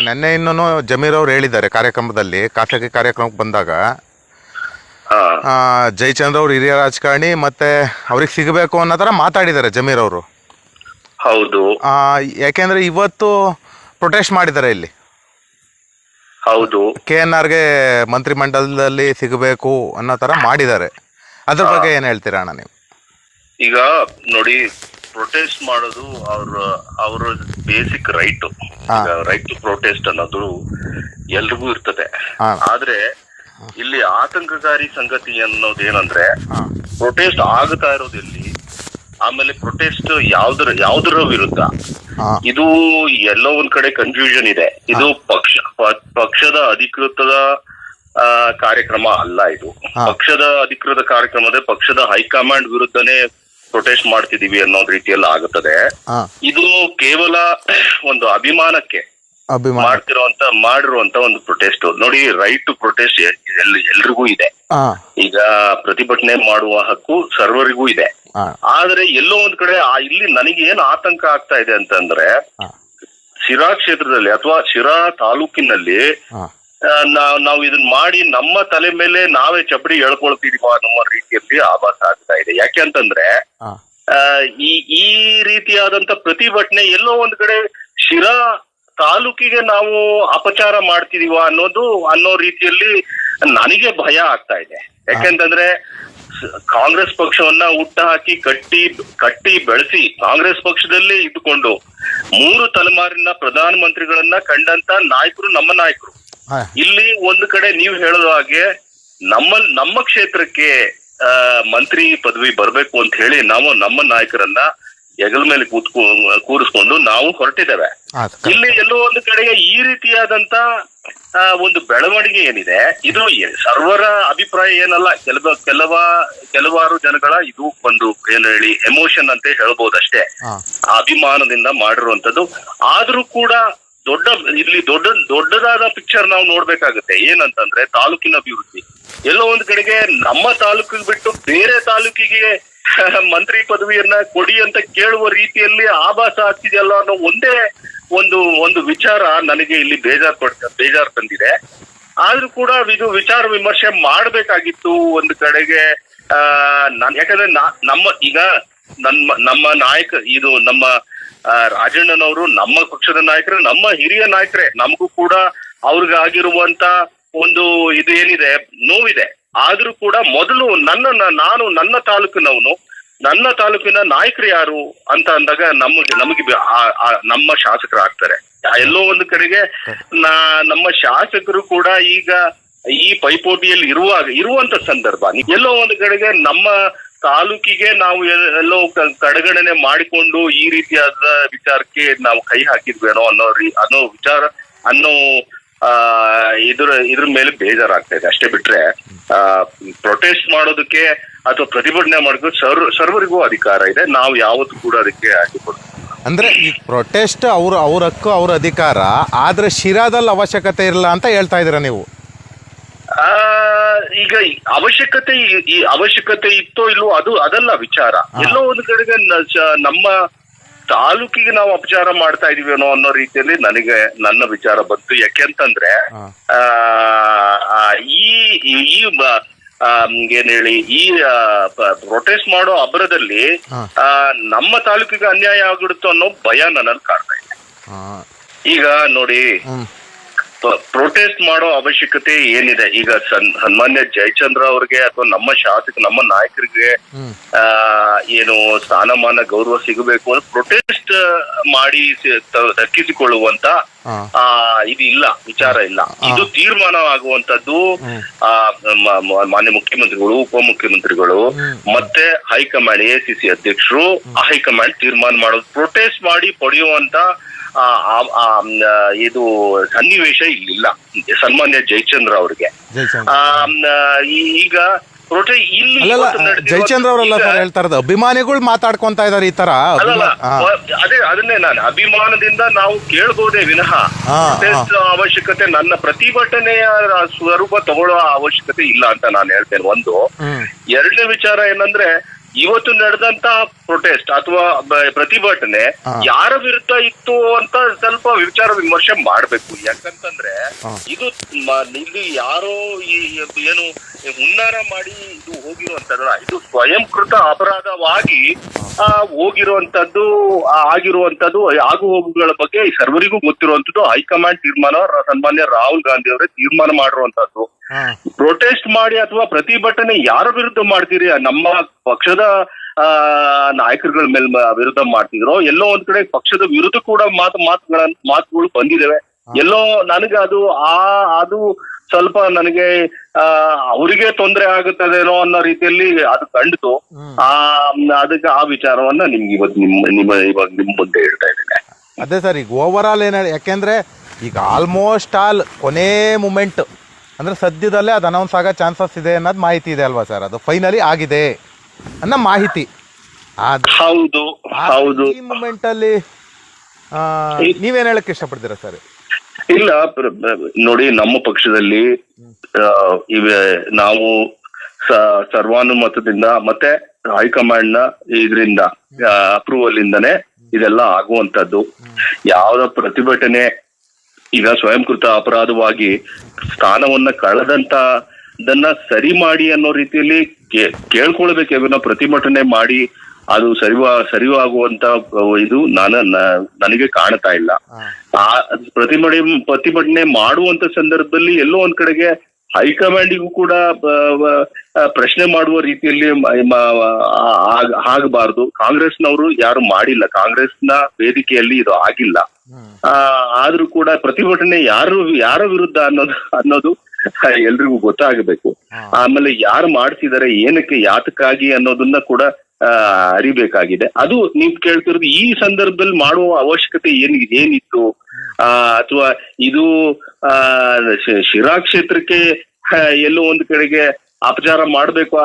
ನೆನ್ನೆ ಇನ್ನೂ ಜಮೀರ್ ಅವ್ರು ಹೇಳಿದ್ದಾರೆ ಕಾರ್ಯಕ್ರಮದಲ್ಲಿ ಖಾಸಗಿ ಕಾರ್ಯಕ್ರಮಕ್ಕೆ ಬಂದಾಗ. ಆ, ಜಯಚಂದ್ರ ಅವ್ರು ಹಿರಿಯ ರಾಜಕಾರಣಿ ಮತ್ತೆ ಅವ್ರಿಗೆ ಸಿಗಬೇಕು ಅನ್ನೋ ತರ ಮಾತಾಡಿದ್ದಾರೆ ಜಮೀರ್ ಅವರು. ಹೌದು. ಯಾಕೆಂದ್ರೆ ಇವತ್ತು ಪ್ರೊಟೆಸ್ಟ್ ಮಾಡಿದ್ದಾರೆ ಇಲ್ಲಿ. ಹೌದು. ಕೆ ಎನ್ ಆರ್ಗೆ ಮಂತ್ರಿಮಂಡಲದಲ್ಲಿ ಸಿಗಬೇಕು ಅನ್ನೋ ತರ ಮಾಡಿದ್ದಾರೆ. ಅದ್ರ ಬಗ್ಗೆ ಏನು ಹೇಳ್ತೀರಾ ಅಣ್ಣ ನೀವು? ಈಗ ನೋಡಿ ಪ್ರೊಟೆಸ್ಟ್ ಮಾಡೋದು ಅವ್ರ ಅವರ basic right right to protest ಅನ್ನೋದು ಎಲ್ರಿಗೂ ಇರ್ತದೆ. ಆದ್ರೆ ಇಲ್ಲಿ ಆತಂಕಕಾರಿ ಸಂಗತಿ ಅನ್ನೋದೇನಂದ್ರೆ ಹಾಂ. ಪ್ರೊಟೆಸ್ಟ್ ಆಗ್ತಾ ಇರೋದು ಇಲ್ಲಿ ಆಮೇಲೆ ಪ್ರೊಟೆಸ್ಟ್ ಯಾವ್ದರ ಯಾವ್ದರ ವಿರುದ್ಧ? ಇದು ಎಲ್ಲೋ ಒಂದ್ ಕಡೆ ಕನ್ಫ್ಯೂಷನ್ ಇದೆ. ಇದು ಪಕ್ಷ ಪಕ್ಷದ ಅಧಿಕೃತದ ಕಾರ್ಯಕ್ರಮ ಅಲ್ಲ ಇದು. ಪಕ್ಷದ ಅಧಿಕೃತ ಕಾರ್ಯಕ್ರಮದ ಪಕ್ಷದ ಹೈಕಮಾಂಡ್ ವಿರುದ್ಧನೇ ಪ್ರೊಟೆಸ್ಟ್ ಮಾಡ್ತಿದೀವಿ ಅನ್ನೋ ರೀತಿಯಲ್ಲಿ ಆಗುತ್ತದೆ. ಇದು ಕೇವಲ ಒಂದು ಅಭಿಮಾನಕ್ಕೆ ಅಭಿಮಾನ. ಮಾಡ್ತಿರುವಂತ ಮಾಡಿರುವಂತ ಒಂದು ಪ್ರೊಟೆಸ್ಟ್ ನೋಡಿ ರೈಟ್ ಟು ಪ್ರೊಟೆಸ್ಟ್ ಎಲ್ರಿಗೂ ಇದೆ. ಈಗ ಪ್ರತಿಭಟನೆ ಮಾಡುವ ಹಕ್ಕು ಸರ್ವರಿಗೂ ಇದೆ. ಆದ್ರೆ ಎಲ್ಲೋ ಒಂದ್ ಕಡೆ ಇಲ್ಲಿ ನನಗೆ ಏನ್ ಆತಂಕ ಆಗ್ತಾ ಇದೆ ಅಂತಂದ್ರೆ ಶಿರಾ ಕ್ಷೇತ್ರದಲ್ಲಿ ಅಥವಾ ಶಿರಾ ತಾಲೂಕಿನಲ್ಲಿ ನಾವ್ ನಾವು ಇದನ್ನ ಮಾಡಿ ನಮ್ಮ ತಲೆ ಮೇಲೆ ನಾವೇ ಚಪ್ಪಡಿ ಎಳ್ಕೊಳ್ತಿದೀವ ಅನ್ನೋ ರೀತಿಯಲ್ಲಿ ಆಭಾಸ ಆಗ್ತಾ ಇದೆ. ಯಾಕೆ ಅಂತಂದ್ರೆ ಆ, ಈ ಈ ರೀತಿಯಾದಂತ ಪ್ರತಿಭಟನೆ ಎಲ್ಲೋ ಒಂದ್ ಕಡೆ ಶಿರಾ ತಾಲೂಕಿಗೆ ನಾವು ಅಪಚಾರ ಮಾಡ್ತಿದೀವ ಅನ್ನೋದು ಅನ್ನೋ ರೀತಿಯಲ್ಲಿ ನನಗೆ ಭಯ ಆಗ್ತಾ ಇದೆ. ಯಾಕೆಂತಂದ್ರೆ ಕಾಂಗ್ರೆಸ್ ಪಕ್ಷವನ್ನ ಹುಟ್ಟ ಹಾಕಿ ಕಟ್ಟಿ ಕಟ್ಟಿ ಬೆಳೆಸಿ ಕಾಂಗ್ರೆಸ್ ಪಕ್ಷದಲ್ಲೇ ಇದ್ದುಕೊಂಡು ಮೂರು ತಲೆಮಾರಿನ ಪ್ರಧಾನ ಮಂತ್ರಿಗಳನ್ನ ಕಂಡಂತ ನಾಯಕರು ನಮ್ಮ ನಾಯಕರು. ಇಲ್ಲಿ ಒಂದು ಕಡೆ ನೀವು ಹೇಳುವ ಹಾಗೆ ನಮ್ಮ ನಮ್ಮ ಕ್ಷೇತ್ರಕ್ಕೆ ಮಂತ್ರಿ ಪದವಿ ಬರಬೇಕು ಅಂತ ಹೇಳಿ ನಾವು ನಮ್ಮ ನಾಯಕರನ್ನ ಹೆಗಲ ಮೇಲೆ ಕೂತ್ಕೊ ಕೂರಿಸ್ಕೊಂಡು ನಾವು ಹೊರಟಿದ್ದೇವೆ. ಇಲ್ಲಿ ಎಲ್ಲೋ ಒಂದು ಕಡೆಗೆ ಈ ರೀತಿಯಾದಂತ ಒಂದು ಬೆಳವಣಿಗೆ ಏನಿದೆ ಇದು ಸರ್ವರ ಅಭಿಪ್ರಾಯ ಏನಲ್ಲ ಕೆಲವ ಕೆಲವ ಕೆಲವಾರು ಜನಗಳ ಇದು ಒಂದು ಏನು ಹೇಳಿ ಎಮೋಷನ್ ಅಂತ ಹೇಳ್ಬೋದಷ್ಟೇ. ಅಭಿಮಾನದಿಂದ ಮಾಡಿರುವಂತದ್ದು ಆದ್ರೂ ಕೂಡ ದೊಡ್ಡ, ಇಲ್ಲಿ ದೊಡ್ಡ, ದೊಡ್ಡದಾದ ಪಿಕ್ಚರ್ ನಾವು ನೋಡ್ಬೇಕಾಗುತ್ತೆ. ಏನಂತಂದ್ರೆ ತಾಲೂಕಿನ ಅಭಿವೃದ್ಧಿ. ಎಲ್ಲೋ ಒಂದ್ ಕಡೆಗೆ ನಮ್ಮ ತಾಲೂಕಿಗೆ ಬಿಟ್ಟು ಬೇರೆ ತಾಲೂಕಿಗೆ ಮಂತ್ರಿ ಪದವಿಯನ್ನ ಕೊಡಿ ಅಂತ ಕೇಳುವ ರೀತಿಯಲ್ಲಿ ಆಭಾಸ ಆಗ್ತಿದೆಯಲ್ಲ ಅನ್ನೋ ಒಂದೇ ಒಂದು ಒಂದು ವಿಚಾರ ನನಗೆ ಇಲ್ಲಿ ಬೇಜಾರ್ ಪಡ್, ಬೇಜಾರ್ ತಂದಿದೆ. ಆದ್ರೂ ಕೂಡ ಇದು ವಿಚಾರ ವಿಮರ್ಶೆ ಮಾಡ್ಬೇಕಾಗಿತ್ತು ಒಂದು ಕಡೆಗೆ. ಆ, ನಾನ್ ಯಾಕಂದ್ರೆ ನಮ್ಮ, ಈಗ ನಮ್ಮ ನಮ್ಮ ನಾಯಕ, ಇದು ನಮ್ಮ ರಾಜಣ್ಣನವರು, ನಮ್ಮ ಪಕ್ಷದ ನಾಯಕರೇ, ನಮ್ಮ ಹಿರಿಯ ನಾಯಕರೇ, ನಮಗೂ ಕೂಡ ಅವ್ರಿಗಾಗಿರುವಂತ ಒಂದು ಇದು ಏನಿದೆ ನೋವಿದೆ. ಆದ್ರೂ ಕೂಡ ಮೊದಲು ನನ್ನ ನಾನು ನನ್ನ ತಾಲೂಕಿನವನು, ನನ್ನ ತಾಲೂಕಿನ ನಾಯಕರು ಯಾರು ಅಂತ ಅಂದಾಗ ನಮಗೆ ನಮಗೆ ನಮ್ಮ ಶಾಸಕರು ಆಗ್ತಾರೆ ಎಲ್ಲೋ ಒಂದು ಕಡೆಗೆ ನಾ- ನಮ್ಮ ಶಾಸಕರು ಕೂಡ ಈಗ ಈ ಪೈಪೋಟಿಯಲ್ಲಿ ಇರುವಾಗ, ಇರುವಂತ ಸಂದರ್ಭ, ಎಲ್ಲೋ ಒಂದು ಕಡೆಗೆ ನಮ್ಮ ತಾಲೂಕಿಗೆ ನಾವು ಎಲ್ಲೋ ಕಡೆಗಣನೆ ಮಾಡಿಕೊಂಡು ಈ ರೀತಿಯಾದ ವಿಚಾರಕ್ಕೆ ನಾವು ಕೈ ಹಾಕಿದ್ವೇನೋ ಅನ್ನೋ ರೀ ಅನ್ನೋ ವಿಚಾರ ಅನ್ನೋ ಆ ಇದ್ರ ಇದ್ರ ಮೇಲೆ ಬೇಜಾರಾಗ್ತಾ ಇದೆ. ಅಷ್ಟೇ ಬಿಟ್ರೆ ಆ ಪ್ರೊಟೆಸ್ಟ್ ಮಾಡೋದಕ್ಕೆ ಅಥವಾ ಪ್ರತಿಭಟನೆ ಮಾಡೋದಕ್ಕೆ ಸರ್ವ ಸರ್ವರಿಗೂ ಅಧಿಕಾರ ಇದೆ. ನಾವು ಯಾವತ್ತೂ ಕೂಡ ಅದಕ್ಕೆ ಹಾಕಿಕೊಡ್ತೀವಿ ಅಂದ್ರೆ ಈ ಪ್ರೊಟೆಸ್ಟ್ ಅವ್ರ ಅವ್ರ ಹಕ್ಕು ಅವ್ರ ಅಧಿಕಾರ ಆದ್ರೆ ಶಿರಾದಲ್ಲಿ ಅವಶ್ಯಕತೆ ಇರಲ್ಲ ಅಂತ ಹೇಳ್ತಾ ಇದೀರ ನೀವು? ಆ ಈಗ ಅವಶ್ಯಕತೆ ಈ- ಅವಶ್ಯಕತೆ ಇತ್ತೋ ಇಲ್ಲೋ ಅದು ಅದಲ್ಲ ವಿಚಾರ. ಎಲ್ಲೋ ಒಂದು ಕಡೆಗೆ ನಮ್ಮ ತಾಲೂಕಿಗೆ ನಾವು ಅಪಚಾರ ಮಾಡ್ತಾ ಇದೀವೇನೋ ಅನ್ನೋ ಅನ್ನೋ ರೀತಿಯಲ್ಲಿ ನನಗೆ ನನ್ನ ವಿಚಾರ ಬಂತು. ಯಾಕೆಂತಂದ್ರೆ ಅಂತಂದ್ರೆ ಆ ಆ, ಈ ಈ- ಏನ್ ಹೇಳಿ ಈ ಪ್ರೊಟೆಸ್ಟ್ ಮಾಡೋ ಅಬ್ರದಲ್ಲಿ ಆ, ನಮ್ಮ ತಾಲೂಕಿಗೆ ಅನ್ಯಾಯ ಆಗಿಡುತ್ತೋ ಅನ್ನೋ ಭಯ ನನ್ನಲ್ಲಿ ಕಾಡ್ತಾ ಇದೆ. ಈಗ ನೋಡಿ ಪ್ರೊಟೆಸ್ಟ್ ಮಾಡೋ ಅವಶ್ಯಕತೆ ಏನಿದೆ? ಈಗ ಸನ್ ಸನ್ಮಾನ್ಯ ಜಯಚಂದ್ರ ಅವ್ರಿಗೆ ಅಥವಾ ನಮ್ಮ ಶಾಸಕ ನಮ್ಮ ನಾಯಕರಿಗೆ ಆ ಏನು ಸ್ಥಾನಮಾನ ಗೌರವ ಸಿಗಬೇಕು ಅಂದ್ರೆ ಪ್ರೊಟೆಸ್ಟ್ ಮಾಡಿ ದಕ್ಕಿಸಿಕೊಳ್ಳುವಂತ ಆ ಇದು ಇಲ್ಲ ವಿಚಾರ ಇಲ್ಲ. ಇದು ತೀರ್ಮಾನ ಆಗುವಂತದ್ದು ಮಾನ್ಯ ಮುಖ್ಯಮಂತ್ರಿಗಳು ಉಪಮುಖ್ಯಮಂತ್ರಿಗಳು. ಮತ್ತೆ high command A C C ಅಧ್ಯಕ್ಷರು ಹೈಕಮಾಂಡ್ ತೀರ್ಮಾನ ಮಾಡೋದು. ಪ್ರೊಟೆಸ್ಟ್ ಮಾಡಿ ಪಡೆಯುವಂತ ಇದು ಸನ್ನಿವೇಶ ಇಲ್ಲಿಲ್ಲ ಸನ್ಮಾನ್ಯ ಜಯಚಂದ್ರ ಅವ್ರಿಗೆ. ಈಗ ಜಯಚಂದ್ರ ಅವರಲ್ಲ ಈಗ- ಸರ್ ಹೇಳ್ತಾ ಇರೋದು ಅಭಿಮಾನಿಗಳು ಮಾತಾಡ್ಕೊಂತ ಇದಾರೆ ಈ ತರ ಅದೇ ಅದನ್ನೇ ನಾನು ಅಭಿಮಾನದಿಂದ ನಾವು ಕೇಳ್ಬೋದೇ ವಿನಃ. ಅವಶ್ಯಕತೆ ನನ್ನ ಪ್ರತಿಭಟನೆಯ ಸ್ವರೂಪ ತಗೊಳ್ಳೋ ಅವಶ್ಯಕತೆ ಇಲ್ಲ ಅಂತ ನಾನು ಹೇಳ್ತೇನೆ. ಒಂದು ಎರಡನೇ ವಿಚಾರ ಏನಂದ್ರೆ ಇವತ್ತು ನಡೆದಂತ ಪ್ರೊಟೆಸ್ಟ್ ಅಥವಾ ಪ್ರತಿಭಟನೆ ಯಾರ ವಿರುದ್ಧ ಇತ್ತು ಅಂತ ಸ್ವಲ್ಪ ವಿಚಾರ ವಿಮರ್ಶೆ ಮಾಡ್ಬೇಕು. ಯಾಕಂತಂದ್ರೆ ಇದು ಇಲ್ಲಿ ಯಾರೋ ಈ ಏನು ಹುನ್ನಾರ ಮಾಡಿ ಇದು ಹೋಗಿರುವಂತದ್ದು ಇದು ಸ್ವಯಂಕೃತ ಅಪರಾಧವಾಗಿ ಆ, ಹೋಗಿರುವಂತದ್ದು ಆಗಿರುವಂತದ್ದು ಆಗು ಹೋಗುಗಳ ಬಗ್ಗೆ ಸರ್ವರಿಗೂ ಗೊತ್ತಿರುವಂತದ್ದು ಹೈಕಮಾಂಡ್ ತೀರ್ಮಾನ ಸನ್ಮಾನ್ಯ ರಾಹುಲ್ ಗಾಂಧಿ ಅವರೇ ತೀರ್ಮಾನ ಮಾಡಿರುವಂತದ್ದು. ಪ್ರೊಟೆಸ್ಟ್ ಮಾಡಿ ಅಥವಾ ಪ್ರತಿಭಟನೆ ಯಾರ ವಿರುದ್ಧ ಮಾಡ್ತೀರಿ? ನಮ್ಮ ಪಕ್ಷದ ಆ, ನಾಯಕರುಗಳ ಮೇಲೆ ವಿರುದ್ಧ ಮಾಡ್ತಿದ್ರು. ಎಲ್ಲೋ ಒಂದ್ ಕಡೆ ಪಕ್ಷದ ವಿರುದ್ಧ ಕೂಡ ಮಾತು ಮಾತುಗಳ ಮಾತುಗಳು ಬಂದಿದ್ದಾವೆ ಎಲ್ಲೋ ನನಗೆ ಅದು ಆ ಅದು ಸ್ವಲ್ಪ ನನಗೆ ಅವರಿಗೆ ತೊಂದರೆ ಆಗುತ್ತದೇನೋ ಅನ್ನೋ ರೀತಿಯಲ್ಲಿ ಅದು ಕಂಡಿತು. ಆ ಅದಕ್ಕೆ ಆ ವಿಚಾರವನ್ನ ನಿಮ್ಗೆ ಇವತ್ತು ನಿಮ್ಮ ನಿಮ್ಮ ಇವಾಗ ನಿಮ್ ಮುಂದೆ ಹೇಳ್ತಾ ಇದ್ದೇನೆ. ಅದೇ ಸರ್ ಈಗ ಓವರ್ ಆಲ್ ಏನ ಯಾಕೆಂದ್ರೆ ಈಗ ಆಲ್ಮೋಸ್ಟ್ ಆಲ್ ಕೊನೆ ಮೂಮೆಂಟ್ ಅಂದ್ರೆ ಸದ್ಯದಲ್ಲೇ ಅದು ಅನೌನ್ಸ್ ಆಗೋ ಚಾನ್ಸಸ್ ಇದೆ ಅನ್ನೋದು ಮಾಹಿತಿ ಇದೆ ಅಲ್ವಾ ಸರ್? ಅದು ಫೈನಲಿ ಆಗಿದೆ. ಅನ್ನೋ ಮಾಹಿತಿ. ಅದು ಹೌದು ಹೌದು. ಈ ಮೂಮೆಂಟಲ್ಲಿ ನೀವೇನು ಹೇಳಕ್ಕೆ ಇಷ್ಟಪಡ್ತೀರಾ ಸರ್? ಇಲ್ಲ ನೋಡಿ ನಮ್ಮ ಪಕ್ಷದಲ್ಲಿ ಇವೆ ನಾವು ಸರ್ವಾನುಮತದಿಂದ ಮತ್ತೆ ಹೈಕಮಾಂಡ್ನ ಇದರಿಂದ ಅಪ್ರೂವಲ್ ಇಂದನೇ ಇದೆಲ್ಲ ಆಗುವಂತದ್ದು ಯಾವ್ದ ಪ್ರತಿಭಟನೆ ಈಗ ಸ್ವಯಂಕೃತ ಅಪರಾಧವಾಗಿ ಸ್ಥಾನವನ್ನ ಕಳೆದಂತ ಅದನ್ನ ಸರಿ ಮಾಡಿ ಅನ್ನೋ ರೀತಿಯಲ್ಲಿ ಕೇಳ್ಕೊಳ್ಬೇಕೆ ವಿನ ಪ್ರತಿಭಟನೆ ಮಾಡಿ ಅದು ಸರಿವಾ ಆಗುವಂತ ಇದು ನಾನು ನ- ನನಗೆ ಕಾಣ್ತಾ ಇಲ್ಲ. ಆ ಪ್ರತಿಭಟನೆ ಪ್ರತಿಭಟನೆ ಮಾಡುವಂತ ಸಂದರ್ಭದಲ್ಲಿ ಎಲ್ಲೋ ಒಂದ್ ಕಡೆಗೆ ಹೈಕಮಾಂಡಿಗೂ ಕೂಡ ಪ್ರಶ್ನೆ ಮಾಡುವ ರೀತಿಯಲ್ಲಿ ಆಗಬಾರದು. ಕಾಂಗ್ರೆಸ್ನವರು ಯಾರು ಮಾಡಿಲ್ಲ. ಕಾಂಗ್ರೆಸ್ನ ವೇದಿಕೆಯಲ್ಲಿ ಇದು ಆಗಿಲ್ಲ. ಆ, ಆದ್ರೂ ಕೂಡ ಪ್ರತಿಭಟನೆ ಯಾರು ಯಾರ ವಿರುದ್ಧ ಅನ್ನೋದು ಅನ್ನೋದು ಎಲ್ರಿಗೂ ಗೊತ್ತಾಗಬೇಕು. ಆಮೇಲೆ ಯಾರು ಮಾಡ್ತಿದ್ದಾರೆ ಏನಕ್ಕೆ ಯಾತಕ್ಕಾಗಿ ಅನ್ನೋದನ್ನ ಕೂಡ ಆ, ಅರಿಬೇಕಾಗಿದೆ. ಅದು ನೀವ್ ಕೇಳ್ತಿರೋದು ಈ ಸಂದರ್ಭದಲ್ಲಿ ಮಾಡುವ ಅವಶ್ಯಕತೆ ಏನ್ ಏನಿತ್ತು? ಆ ಅಥವಾ ಇದು ಆ ಶಿರಾ ಕ್ಷೇತ್ರಕ್ಕೆ ಎಲ್ಲೋ ಒಂದು ಕಡೆಗೆ ಅಪಚಾರ ಮಾಡ್ಬೇಕು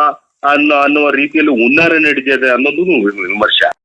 ಅನ್ನೋ ಅನ್ನುವ ರೀತಿಯಲ್ಲಿ ಉನ್ನಾರ ನಡೆದಿದೆ ಅನ್ನೋದು ವಿಮರ್ಶೆ.